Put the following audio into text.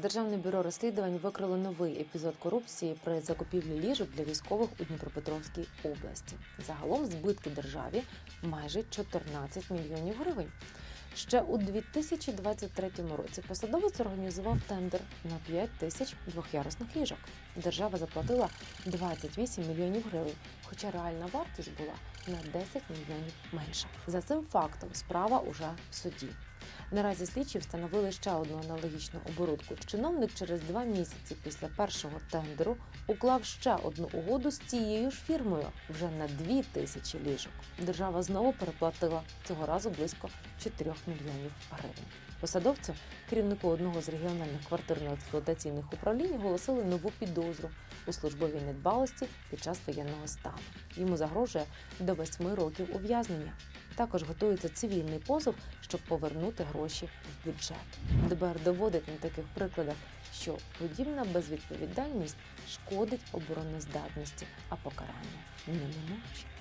Державне бюро розслідувань викрило новий епізод корупції при закупівлі ліжок для військових у Дніпропетровській області. Загалом збитки державі майже 14 мільйонів гривень. Ще у 2023 році посадовець організував тендер на 5 тисяч двох'ярусних ліжок. Держава заплатила 28 мільйонів гривень, хоча реальна вартість була на 10 мільйонів менша. За цим фактом справа уже в суді. Наразі слідчі встановили ще одну аналогічну оборудку. Чиновник через два місяці після першого тендеру уклав ще одну угоду з цією ж фірмою вже на дві тисячі ліжок. Держава знову переплатила цього разу близько 4 мільйонів гривень. Посадовцю, керівнику одного з регіональних квартирно-експлуатаційних управлінь, оголосили нову підозру у службовій недбалості під час воєнного стану. Йому загрожує до 8 років ув'язнення. Також готується цивільний позов, щоб повернути гроші в бюджет. ДБР доводить на таких прикладах, що подібна безвідповідальність шкодить обороноздатності, а покарання неминуче.